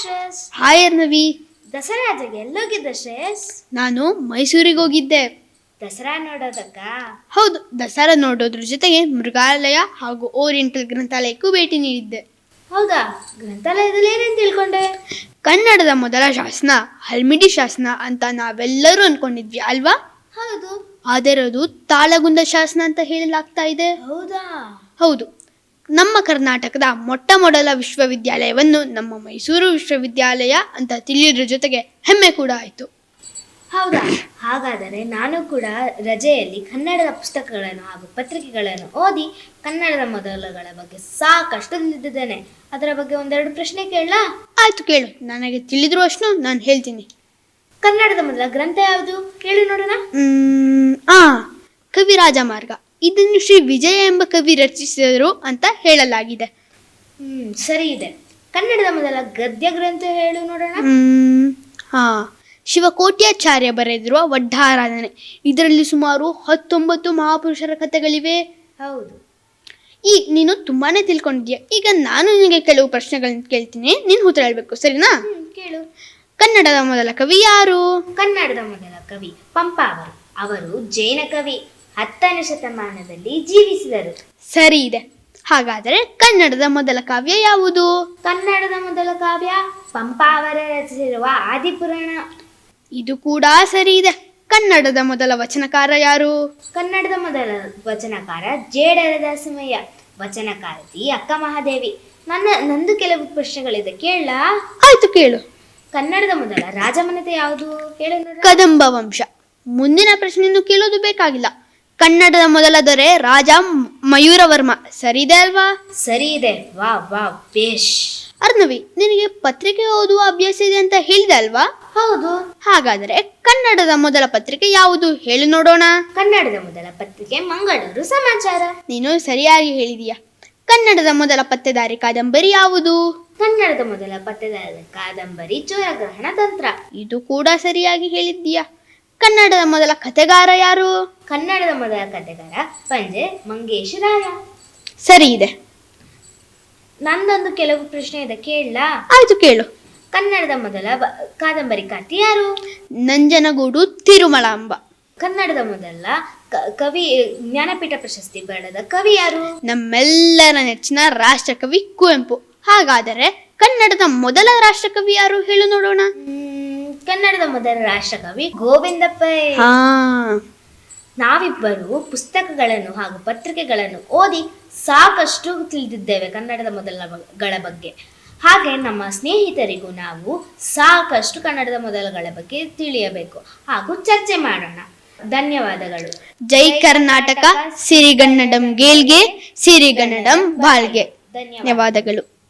Shreyas. Hi Arnavi Dasara ರಜೆಗೆ ಎಲ್ಲೋಗಿದ್ದ ಶ್ರೇಯಸ್? ನಾನು ಮೈಸೂರಿಗೆ ಹೋಗಿದ್ದೆ. ದಸರಾ ನೋಡೋದಕ್ಕ? ಹೌದು ದಸರಾ ನೋಡೋದ್ರ ಜೊತೆಗೆ ಮೃಗಾಲಯ ಹಾಗೂ ಓರಿಯೆಂಟಲ್ ಗ್ರಂಥಾಲಯಕ್ಕೂ ಭೇಟಿ ನೀಡಿದ್ದೆ. ಹೌದಾ? ಗ್ರಂಥಾಲಯದಲ್ಲಿ ಏನೇನು ತಿಳ್ಕೊಂಡೆ? ಕನ್ನಡದ ಮೊದಲ ಶಾಸನ ಹಲ್ಮಿಡಿ ಶಾಸನ ಅಂತ ನಾವೆಲ್ಲರೂ ಅನ್ಕೊಂಡಿದ್ವಿ ಅಲ್ವಾ? ಹೌದು. ಆದರೆ ಅದು ತಾಳಗುಂದ ಶಾಸನ ಅಂತ ಹೇಳಲಾಗ್ತಾ ಇದೆ. ಹೌದಾ? ಹೌದು. ನಮ್ಮ ಕರ್ನಾಟಕದ ಮೊಟ್ಟ ಮೊದಲ ವಿಶ್ವವಿದ್ಯಾಲಯವನ್ನು ನಮ್ಮ ಮೈಸೂರು ವಿಶ್ವವಿದ್ಯಾಲಯ ಅಂತ ತಿಳಿಯೋದ್ರ ಜೊತೆಗೆ ಹೆಮ್ಮೆ ಕೂಡ ಆಯಿತು. ಹೌದಾ? ಹಾಗಾದರೆ ನಾನು ಕೂಡ ರಜೆಯಲ್ಲಿ ಕನ್ನಡದ ಪುಸ್ತಕಗಳನ್ನು ಹಾಗೂ ಪತ್ರಿಕೆಗಳನ್ನು ಓದಿ ಕನ್ನಡದ ಮೊದಲುಗಳ ಬಗ್ಗೆ ಸಾಕಷ್ಟು ತಿಳಿದಿದ್ದೇನೆ. ಅದರ ಬಗ್ಗೆ ಒಂದೆರಡು ಪ್ರಶ್ನೆ ಕೇಳಲಾ? ಆಯ್ತು ಕೇಳು. ನನಗೆ ತಿಳಿದ್ರು ಅಷ್ಟು ನಾನು ಹೇಳ್ತೀನಿ. ಕನ್ನಡದ ಮೊದಲ ಗ್ರಂಥ ಯಾವುದು? ಕೇಳಿ ನೋಡೋಣ. ಆ ಕವಿರಾಜ ಮಾರ್ಗ. ಇದನ್ನು ಶ್ರೀ ವಿಜಯ ಎಂಬ ಕವಿ ರಚಿಸಿದರು ಅಂತ ಹೇಳಲಾಗಿದೆ. ಹ್ಮ್ ಸರಿ ಇದೆ. ಕನ್ನಡದ ಮೊದಲ ಗದ್ಯ ಗ್ರಂಥ ಹೇಳು ನೋಡೋಣ. ಮ್, ಹಾ. ಶಿವಕೋಟ್ಯಾಚಾರ್ಯ ಬರೆದಿರುವ ವಡ್ಡಾರಾಧನೆ ಇದರಲ್ಲಿ ಸುಮಾರು ಹತ್ತೊಂಬತ್ತು ಮಹಾಪುರುಷರ ಕಥೆಗಳಿವೆ. ಹೌದು. ಈ ನೀನು ತುಂಬಾನೇ ತಿಳ್ಕೊಂಡಿದ್ಯಾ? ಈಗ ನಾನು ನಿನಗೆ ಕೆಲವು ಪ್ರಶ್ನೆಗಳನ್ನ ಕೇಳ್ತೀನಿ. ನೀನು ಉತ್ತರ ಹೇಳ್ಬೇಕು ಸರಿನಾ? ಹ್ಮ್ ಕೇಳು. ಕನ್ನಡದ ಮೊದಲ ಕವಿ ಯಾರು? ಕನ್ನಡದ ಮೊದಲ ಕವಿ ಪಂಪ ಅವರು. ಅವರು ಜೈನ ಕವಿ. ಹತ್ತನೇ ಶತಮಾನದಲ್ಲಿ ಜೀವಿಸಿದರು. ಸರಿ ಇದೆ. ಹಾಗಾದರೆ ಕನ್ನಡದ ಮೊದಲ ಕಾವ್ಯ ಯಾವುದು? ಕನ್ನಡದ ಮೊದಲ ಕಾವ್ಯ ಪಂಪ ಅವರ ರಚಿಸಿರುವ ಆದಿಪುರಾಣ. ಇದು ಕೂಡ ಸರಿ ಇದೆ. ಕನ್ನಡದ ಮೊದಲ ವಚನಕಾರ ಯಾರು? ಕನ್ನಡದ ಮೊದಲ ವಚನಕಾರ ಜೇಡರ ದಾಸಮಯ್ಯ ವಚನಕಾರತಿ ಅಕ್ಕ ಮಹಾದೇವಿ ನನ್ನ ನಂದು ಕೆಲವು ಪ್ರಶ್ನೆಗಳಿದೆ ಕೇಳ ಆಯ್ತು ಕೇಳು. ಕನ್ನಡದ ಮೊದಲ ರಾಜಮನೆತೆ ಯಾವುದು? ಹೇಳು. ಕದಂಬ ವಂಶ. ಮುಂದಿನ ಪ್ರಶ್ನೆಯನ್ನು ಕೇಳೋದು ಬೇಕಾಗಿಲ್ಲ. ಕನ್ನಡದ ಮೊದಲ ದೊರೆ ರಾಜ ಮಯೂರವರ್ಮ. ಸರಿ ಇದೆ ಅಲ್ವಾ? ಸರಿ ಇದೆ ವಾ ವಾ ಬೇಷ್. ಅರ್ನವಿ ನಿನಗೆ ಪತ್ರಿಕೆ ಓದುವ ಅಭ್ಯಾಸ ಇದೆ ಅಂತ ಹೇಳಿದೆ ಅಲ್ವಾ? ಹೌದು. ಹಾಗಾದರೆ ಕನ್ನಡದ ಮೊದಲ ಪತ್ರಿಕೆ ಯಾವುದು? ಹೇಳಿ ನೋಡೋಣ. ಕನ್ನಡದ ಮೊದಲ ಪತ್ರಿಕೆ ಮಂಗಳೂರು ಸಮಾಚಾರ. ನೀನು ಸರಿಯಾಗಿ ಹೇಳಿದೀಯ. ಕನ್ನಡದ ಮೊದಲ ಪತ್ತೆದಾರಿ ಕಾದಂಬರಿ ಯಾವುದು? ಕನ್ನಡದ ಮೊದಲ ಪತ್ತೆದಾರಿ ಕಾದಂಬರಿ ಚೋರಗ್ರಹಣ ತಂತ್ರ. ಇದು ಕೂಡ ಸರಿಯಾಗಿ ಹೇಳಿದ್ದೀಯಾ. ಕನ್ನಡದ ಮೊದಲ ಕಥೆಗಾರ ಯಾರು? ಕನ್ನಡದ ಮೊದಲ ಕಥೆಗಾರ ಪಂಜೆ ಮಂಗೇಶ್ ರಾಯ. ಸರಿ ಇದೆ. ನಂದೊಂದು ಕೆಲವು ಪ್ರಶ್ನೆ ಇದೆ ಕೇಳಲಾ? ಆಯ್ತು ಕೇಳು. ಕನ್ನಡದ ಮೊದಲ ಬ- ಕಾದಂಬರಿಕಾರ್ತಿ ಯಾರು? ನಂಜನಗೂಡು ತಿರುಮಲಾಂಬ. ಕನ್ನಡದ ಮೊದಲ ಕವಿ ಜ್ಞಾನಪೀಠ ಪ್ರಶಸ್ತಿ ಪಡೆದ ಕವಿ ಯಾರು? ನಮ್ಮೆಲ್ಲರ ನೆಚ್ಚಿನ ರಾಷ್ಟ್ರಕವಿ ಕುವೆಂಪು. ಹಾಗಾದರೆ ಕನ್ನಡದ ಮೊದಲ ರಾಷ್ಟ್ರಕವಿ ಯಾರು ಹೇಳು ನೋಡೋಣ. ಕನ್ನಡದ ಮೊದಲ ರಾಷ್ಟ್ರಕವಿ ಗೋವಿಂದಪ್ಪ. ಹಾ. ನಾವಿಬ್ಬರು ಪುಸ್ತಕಗಳನ್ನು ಹಾಗೂ ಪತ್ರಿಕೆಗಳನ್ನು ಓದಿ ಸಾಕಷ್ಟು ತಿಳಿದಿದ್ದೇವೆ ಕನ್ನಡದ ಮೊದಲಗಳ ಬಗ್ಗೆ. ಹಾಗೆ ನಮ್ಮ ಸ್ನೇಹಿತರಿಗೂ ನಾವು ಸಾಕಷ್ಟು ಕನ್ನಡದ ಮೊದಲಗಳ ಬಗ್ಗೆ ತಿಳಿಯಬೇಕು ಹಾಗೂ ಚರ್ಚೆ ಮಾಡೋಣ. ಧನ್ಯವಾದಗಳು. ಜೈ ಕರ್ನಾಟಕ ಸಿರಿಗನ್ನಡಂ ಗೇಲ್ಗೆ ಸಿರಿಗನ್ನಡಂ ಬಾಳ್ಗೆ ಧನ್ಯವಾದಗಳು.